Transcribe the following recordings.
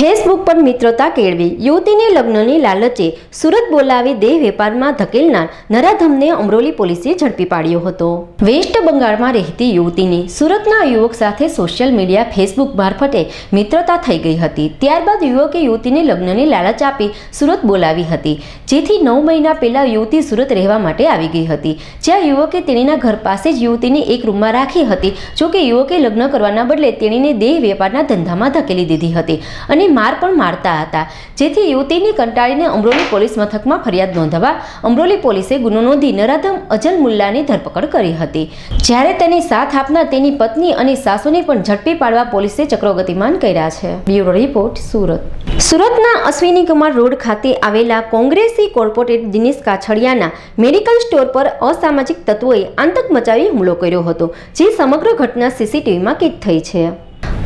Facebook પર મિત્રતા કેળવી. યુવતીને લગ્નની લાલચે સુરત બોલાવી દેહ વેપારમાં ધકેલનાર નરાધમને અમરોલી પોલીસે ઝડપી પાડ્યો હતો. વેસ્ટ બંગાળમાં રહેતી યુવતીની સુરતના યુવક સાથે સોશિયલ મીડિયા ફેસબુક મારફતે મિત્રતા થઈ ગઈ હતી. ત્યારબાદ યુવકે યુવતીને લગ્નની લાલચ આપી સુરત બોલાવી હતી. જેથી નવ મહિના પહેલા યુવતી સુરત રહેવા માટે આવી ગઈ હતી. જ્યાં યુવકે તેણીના ઘર પાસે જ યુવતીને એક રૂમમાં રાખી હતી. જોકે યુવકે લગ્ન કરવાના બદલે તેણીને દેહ વેપારના ધંધામાં ધકેલી દીધી હતી. અને માર પણ મારતા હતા. જેથી યુવતીને કંટાળીને અમરોલી પોલીસ મથકમાં ફરિયાદ નોંધાવવા અમરોલી પોલીસે ગુનો નોંધી નરાધમ અજલ મુલ્લાની ધરપકડ કરી હતી. જ્યારે તેની સાથ આપનાર તેની પત્ની અને સાસુને પણ ઝડપી પાડવા પોલીસે ચક્રો ગતિમાન કર્યા છે. Bureau report, Surat. સુરતના અશ્વિની કુમાર રોડ ખાતે આવેલા કોંગ્રેસી કોર્પોરેટર દિનેશ કાછડિયાના મેડિકલ સ્ટોર પર અસામાજિક તત્વોએ આતંક મચાવી હુમલો કર્યો હતો, જે સમગ્ર ઘટના સીસીટીવીમાં કેદ થઈ છે.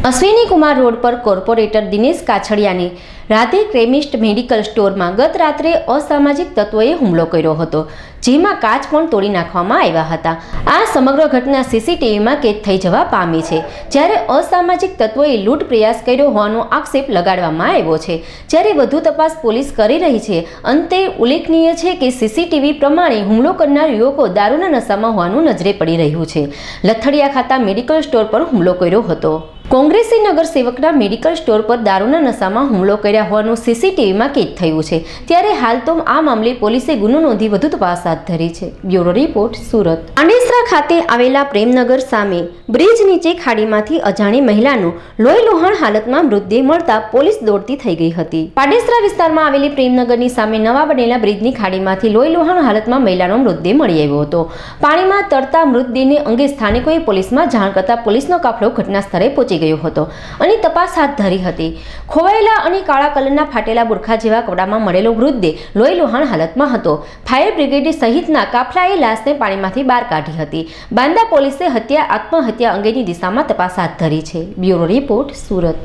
અશ્વિની કુમાર રોડ પર કોર્પોરેટર દિનેશ કાછડિયાની રાધે ક્રેમિસ્ટ મેડિકલ સ્ટોરમાં ગત રાત્રે અસામાજિક તત્વોએ હુમલો કર્યો હતો, જેમાં કાચ પણ તોડી નાખવામાં આવ્યા હતા. આ સમગ્ર ઘટના સીસીટીવીમાં કેદ થઈ જવા પામી છે. જ્યારે અસામાજિક તત્વોએ લૂંટ પ્રયાસ કર્યો હોવાનો આક્ષેપ લગાડવામાં આવ્યો છે. જ્યારે વધુ તપાસ પોલીસ કરી રહી છે, અંતે ઉલ્લેખનીય છે કે સીસીટીવી પ્રમાણે હુમલો કરનાર યુવકો દારૂના નશામાં હોવાનું નજરે પડી રહ્યું છે. લથડિયા ખાતા મેડિકલ સ્ટોર પર હુમલો કર્યો હતો. કોંગ્રેસી નગર સેવકના મેડિકલ સ્ટોર પર દારૂના નશામાં હુમલો કર્યા હોવાનું સીસીટીવીમાં કેદ થયું છે. ત્યારે હાલ તો આ મામલે પોલીસે ગુનો નોંધી વધુ તપાસ હાથ ધરી છે. Bureau report, Surat. આંડેસરા ખાતે આવેલા પ્રેમનગર સામે બ્રિજ નીચે ખાડીમાંથી અજાણી મહિલાનું લોહી લોહાણ હાલતમાં મૃતદેહ મળતા પોલીસ દોડતી થઈ ગઈ હતી. પાડેસરા વિસ્તારમાં આવેલી પ્રેમનગરની સામે નવા બનેલા બ્રિજની ખાડીમાંથી લોહી લોહાણ હાલતમાં મહિલાનો મૃતદેહ મળી આવ્યો હતો. પાણીમાં તરતા મૃતદેહને અંગે સ્થાનિકોએ પોલીસમાં જાણ કરતા પોલીસનો કાફલો ઘટના સ્થળે પહોંચી ગયો હતો. અને તપાસ હાથ ધરી હતી. ખોવાયેલા અને કાળા કલરના ફાટેલા બુરખા જેવા કપડામાં મળેલો મૃતદેહ લોહી લોહાણ હાલતમાં હતો. ફાયર બ્રિગેડ સહિતના કાફલાએ લાશને પાણીમાંથી બહાર કાઢી હતી. બાંદા પોલીસે હત્યા, આત્મહત્યા અંગેની દિશામાં તપાસ હાથ ધરી છે. Bureau report, Surat.